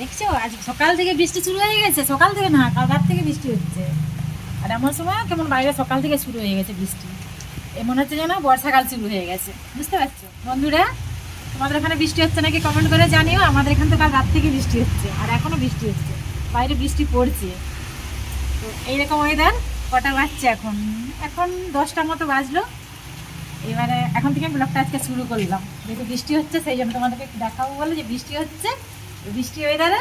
দেখছ? আজ সকাল থেকে বৃষ্টি শুরু হয়ে গেছে, সকাল থেকে না, কাল রাত থেকে বৃষ্টি হচ্ছে। আর এমন সময় কেমন বাইরে সকাল থেকে শুরু হয়ে গেছে বৃষ্টি। এমন হচ্ছে যেন বর্ষাকাল শুরু হয়ে গেছে, বুঝতে পারছ? বন্ধুরা, তোমাদের এখানে বৃষ্টি হচ্ছে নাকি কমেন্ট করে জানিও, আমাদের এখান তো রাত থেকে বৃষ্টি হচ্ছে, আর এখনও বৃষ্টি হচ্ছে, বাইরে বৃষ্টি পড়ছে। তো এইরকম ওয়েদার কটা বাজছে এখন? এখন দশটার মতো বাজলো। এবারে এখন থেকে ব্লগটা আজকে শুরু করলাম। যেহেতু বৃষ্টি হচ্ছে, সেই জন্য তোমাদেরকে দেখাবো বলে যে বৃষ্টি হচ্ছে বৃষ্টি ওয়েদারে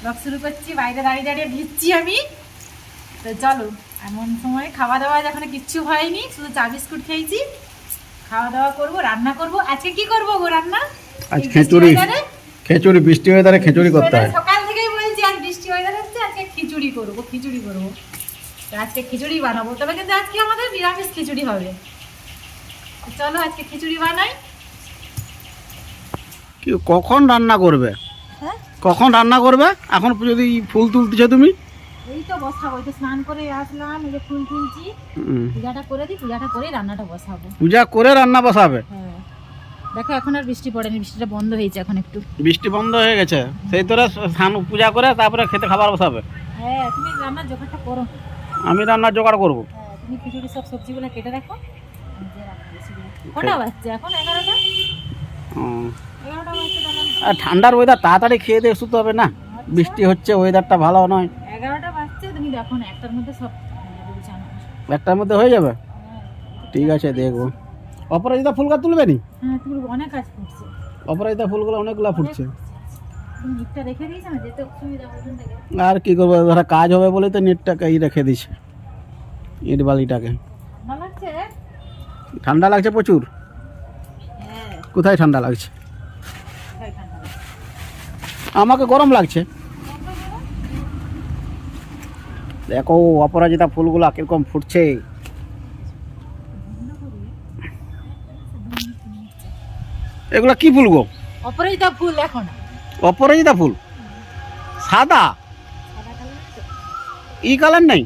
ব্লগ শুরু করছি বাইরে দাঁড়িয়ে দাঁড়িয়ে ভিজছি আমি। তো চলো এমন সময় খাওয়া দাওয়া যখন কিচ্ছু হয়নি শুধু চা বিস্কুট খেয়েছি। খাওয়া দাওয়া করব রান্না করব। আজকে কি করব গো রান্না? আজ খিচুড়ি। খিচুড়ি বৃষ্টি তাহলে খিচুড়ি করতে হয়। সকাল থেকেই বলছি আজ বৃষ্টি ওয়েদার হচ্ছে আজকে খিচুড়ি করব খিচুড়ি করব। তো আজকে খিচুড়ি বানাবো। তবে কিন্তু আজকে আমাদের নিরামিষ খিচুড়ি হবে। চলো আজকে খিচুড়ি বানাই। কি কখন রান্না করবে? কখন রান্না করবে? এখন যদি ফুল তুলতেছো তুমি? এই তো বসাবো তো স্নান করে আসলাম এই যে ফুল তুলছি। পূজাটা করে দিই পূজাটা করে রান্নাটা বসাবো। পূজা করে রান্না বসাবে? হ্যাঁ। দেখো এখন আর বৃষ্টি পড়েনি বৃষ্টিটা বন্ধ হয়েছে এখন একটু। বৃষ্টি বন্ধ হয়ে গেছে। সেই তোরা স্নান পূজা করে তারপরে খেতে খাবার বসাবে। হ্যাঁ তুমি রান্নার জোগাড়টা করো। আমি রান্নার জোগাড় করব। হ্যাঁ তুমি খিচুড়ি সব সবজিগুলো কেটে রাখো। কটা বাজছে? এখন এগারোটা? এগারোটা বাজছে। আর ঠান্ডার ওয়েদার তাড়াতাড়ি খেয়ে দিয়ে শুতে হবে না। বৃষ্টি হচ্ছে ওয়েদারটা ভালো নয়। এগারোটা বাজছে তুমি দেখো না একটার মধ্যে সব হয়ে যাবে একটার মধ্যে হয়ে যাবে? হ্যাঁ ঠিক আছে দেখব। অপরাজিতা ফুল তুলবে নি হ্যাঁ অনেক কাজ অপরাজিতা ফুলগুলো অনেকগুলো ফুটছে। আর কি করব ধরো কাজ হবে বলে তো নেটটাকে ই রেখে দিছে ইট বালিটাকে। ভালো লাগছে? ঠান্ডা লাগছে প্রচুর। হ্যাঁ। কোথায় ঠান্ডা লাগছে? আমাকে গরম লাগছে। দেখো অপরাজিতা ফুলগুলো কীরকম ফুটছে। এগুলো কি ফুল গো? অপরাজিতা ফুল দেখো না অপরাজিতা ফুল? সাদা? ই কালার নাই?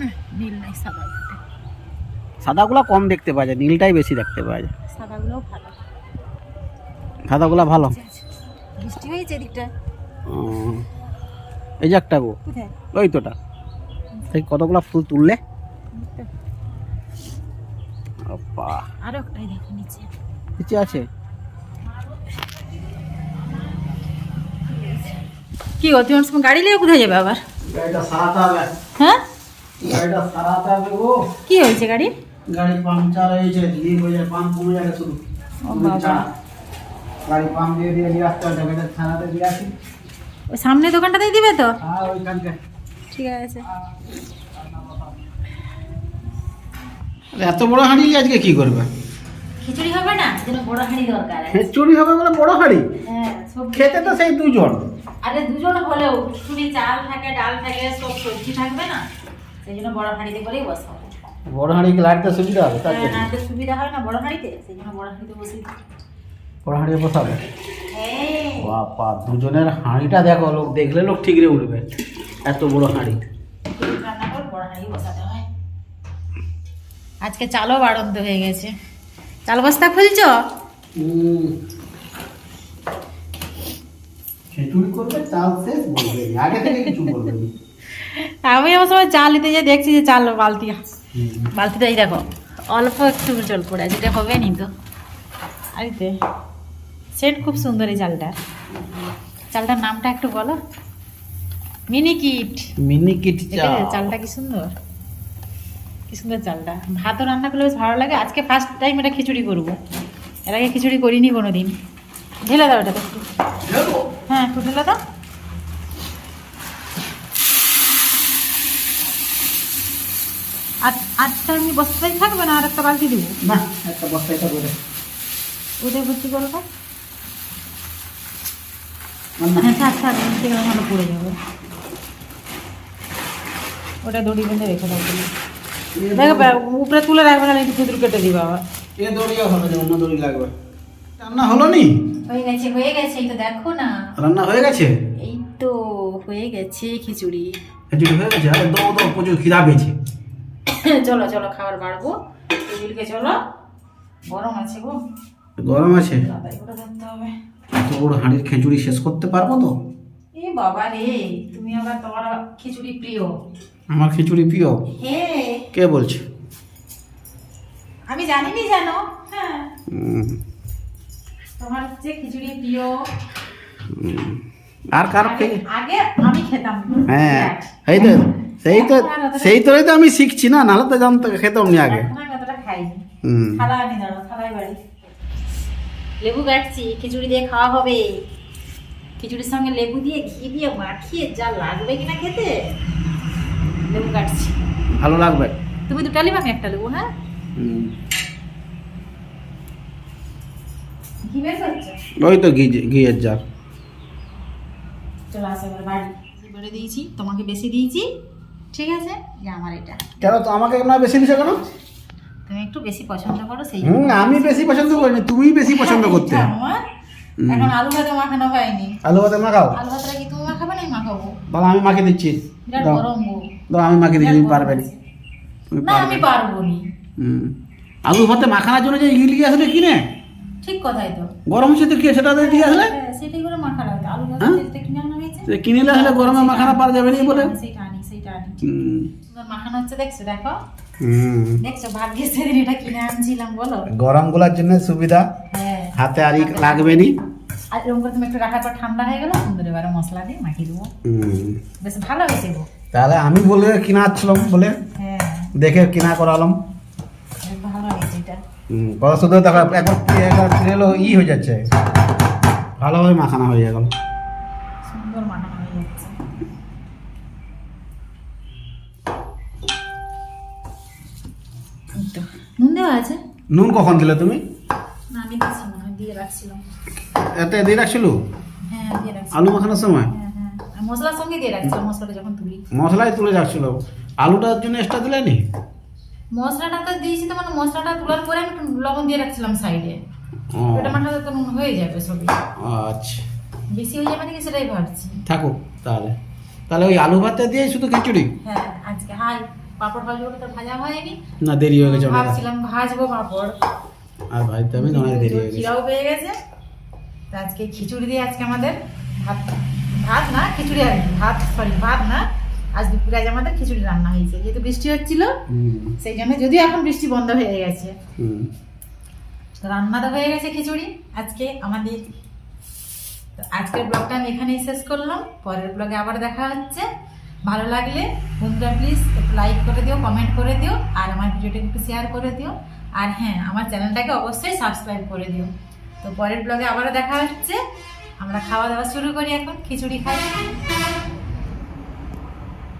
না, নীল নাই সাদা সাদাগুলো কম দেখতে পাওয়া যায় নীলটাই বেশি দেখতে পাওয়া যায়। সাদাগুলোও ভালো। সাদাগুলো ভালো? আচ্ছা। বৃষ্টি হয়েছে এদিকটা এই যে একটা গো। ওই তোটা। এই কতগুলো ফুল তুললে? আরও একটাই দেখো নিচে। নিচে আছে? কি গো তুমি গাড়ি নিয়ে কোথায় যাবে আবার? হ্যাঁ? কি হয়েছে গাড়ি? গাড়ি পাংচার হয়েছে লিক হয়ে যায় পাম্প কমে যাবে শুধু। ও বাবা। গাড়ি পাম্প দিয়ে দিয়ে দিয়ে আসতে হবে গাড়িটা দিয়ে আসি। ওই সামনে দোকানটাতেই দিবে তো? ওইখানকে ঠিক আছে। এত বড় হাঁড়ি আজকে কি করবে? খিচুড়ি হবে না? যেন বড় হাঁড়ি দরকার। খিচুড়ি হবে বলে বড় হাঁড়ি? হ্যাঁ সব খেতে তো সেই দুজন। আরে দুজন হলেও খিচুড়ি চাল থাকে ডাল থাকে সব সবজি থাকবে না? সেই জন্য বড় হাঁড়িতে করেই বসাবো। বড় হাঁড়ি লাইটতে সুবিধা হবে? তার হ্যাঁ জন্য। সুবিধা হয় না বড় হাঁড়িতে? সেই জন্য বড় হাঁড়িতে বসি বড় হাঁড়ি বসাবে হ্যাঁ। বাবা দুজনের হাঁড়িটা দেখো লোক দেখলে লোক ঠিকরে উঠবে। এত বড় হাঁড়ি। আজকে চালও বাড়ন্ত হয়ে গেছে। চাল বস্তা খুলছো। আমি আমার সময় চাল নিতে গিয়ে দেখছি যে চাল বালতি। বালতিতে এই দেখো অল্প একটু জল পড়ে আছে এটা হবে নি তো? আরিতে সেট খুব সুন্দর এই চালটা চালটার নামটা একটু বলো। মিনি কিট মিনি কিট চালটা কি সুন্দর? কি সুন্দর চালটা ভাতও রান্না করলে বেশ ভালো লাগে। আজকে ফার্স্ট টাইম এটা খিচুড়ি করব। এর আগে খিচুড়ি করিনি কোনো দিন ঢেলে দাও এটা একটু হ্যাঁ একটু ঢেলে দাও। আর আজটা এমনি বস্তায় থাকবে না আর একটা বালতি দিব না একটা বস্তা এটা করে ওটাই ভর্তি করব। হ্যাঁ থাক থাক নিচে গেলে পড়ে যাবে ওটা দড়ি বেঁধে রেখে দাও দেখো উপরে তুলে রাখবে না একটু কুদুর কেটে দিবে আবার। এ দড়িও হবে না অন্য দড়ি লাগবে। রান্না হলো নি? হয়ে গেছে হয়ে গেছে এই তো দেখো না। রান্না হয়ে গেছে? এই তো হয়ে গেছে খিচুড়ি। খিচুড়ি হয়ে গেছে? আরে দৌ দৌ প্রচুর খিদা পেয়েছে। চলো চলো খাবার বাড়বো। টেবিলকে চলো। গরম আছে গো। গরম আছে? করে ধরতে হবে। এত বড় হাঁড়ির খিচুড়ি শেষ করতে পারব তো? এ বাবা রে তুমি আবার তোমার খিচুড়ি প্রিয়। আমার খিচুড়ি প্রিয়? হে। কে বলছে? আমি জানি নি জানো হ্যাঁ তোমার হচ্ছে খিচুড়ি প্রিয়। আর কার আগে আগে আমি খেতাম। হ্যাঁ এই তো সেই তো সেই তো আমি শিখছি না নাহলে তো জানতো খেতাম নি আগে। হুম খালা আনি দাঁড়ো খালাই বাড়ি। লেবু কাটছি খিচুড়ি দিয়ে খাওয়া হবে। খিচুড়ির সঙ্গে লেবু দিয়ে ঘি দিয়ে মাখিয়ে যা লাগবে কিনা খেতে লেবু কাটছি ভালো লাগবে। তুমি দুটা লেবু আমি একটা লেবু হ্যাঁ? ওই তো ঘি ঘিয়ের জার। চলো আসো বাড়ি বেড়ে দিয়েছি তোমাকে বেশি দিয়েছি ঠিক আছে? আমার এটা। কেন তো আমাকে না বেশি দিছো কেন? তুমি একটু বেশি পছন্দ করো সেই আমি বেশি পছন্দ করিনি তুমিই বেশি পছন্দ করতে। হ্যাঁ। এখন আলু ভাতে মাখানো হয়নি। আলু ভাতে মাখাও? আলু ভাতটা কি তুমি মাখাবে না মাখাবো? তাহলে আমি মাখিয়ে দিচ্ছি। দাও দাও আমি মাখিয়ে দিচ্ছি তুমি পারবে না। আছে। না আমি পারব নি। আলু ভাতে মাখানোর জন্য যে আসলে কিনে? ঠিক কথাই তো। গরম কি সেটা দিয়ে আসলে? হ্যাঁ, সেটাই করে মাখা লাগবে আলু ভাতে হ্যাঁ? যেটা কিনে আনা হয়েছে কিনে আসলে গরমে মাখানো পারা যাবে না বলে। আনি আনি। মাখানো হচ্ছে দেখছ দেখো। দেখছ ভাগ্যে সেদিন এটা কিনে আনছিলাম বলো? গরমগুলার জন্য সুবিধা হ্যাঁ। হাতে আর লাগবে নি আর এরকম করে তুমি একটু রাখার পর ঠান্ডা হয়ে গেল সুন্দর এবারে মশলা দিয়ে মাখিয়ে দেবো। বেশ ভালো হয়েছে গো। তাহলে আমি বলে কিনা আসছিলাম বলে হ্যাঁ। দেখে কিনা করালাম। বেশ ভালো হয়েছে এটা। কথা শুধু দেখো একবার একবার ই হয়ে যাচ্ছে। ভালোভাবে মাখানো হয়ে গেল। তো। নুন দেওয়া আছে? নুন কখন দিলে তুমি? আমি দিচ্ছি না দিয়ে রাখছিলাম। এতে দিয়ে রাখছিল? হ্যাঁ দিয়ে রাখছি। আলু মাখানোর সময়? হ্যাঁ হ্যাঁ। আর মশলার সঙ্গে দিয়ে রাখছিলাম মশলাটা যখন তুলি। মশলাই তুলে রাখছিল। আলুটার জন্য এক্সট্রা দিলে নি? মশলাটা তো দিয়েছি তো মানে মশলাটা তোলার পরে আমি লবণ দিয়ে রাখছিলাম সাইডে। ওটা মাঠাতে তো নুন হয়ে যাবে সবই। আচ্ছা। বেশি হয়ে যাবে নাকি সেটাই ভাবছি। থাকুক তাহলে। তাহলে ওই আলু ভাতটা দিয়ে শুধু খিচুড়ি? হ্যাঁ আজকে হাই। পাপড় ভাজবো তো ভাজা হয়নি। না দেরি হয়ে গেছে ভাবছিলাম ভাজবো পাপড়। আর ভাইতে আমি অনেক দেরি হয়ে গেছে। খিরাও পেয়ে গেছে। তো আজকে খিচুড়ি দিয়ে আজকে আমাদের ভাত ভাত না খিচুড়ি আর ভাত সরি ভাত না। আজ দুপুরে আজ আমাদের খিচুড়ি রান্না হয়েছে যেহেতু বৃষ্টি হচ্ছিল সেই জন্য যদিও এখন বৃষ্টি বন্ধ হয়ে গেছে। রান্না তো হয়ে গেছে খিচুড়ি আজকে আমাদের তো আজকের ব্লগটা আমি এখানেই শেষ করলাম পরের ব্লগে আবার দেখা হচ্ছে। ভালো লাগলে বন্ধুরা প্লিজ একটু লাইক করে দিও কমেন্ট করে দিও, আর আমার ভিডিওটা একটু শেয়ার করে দিও। আর হ্যাঁ আমার চ্যানেলটাকে অবশ্যই সাবস্ক্রাইব করে দিও। তো পরের ব্লগে আবারও দেখা হচ্ছে। আমরা খাওয়া দাওয়া শুরু করি এখন, খিচুড়ি খাই।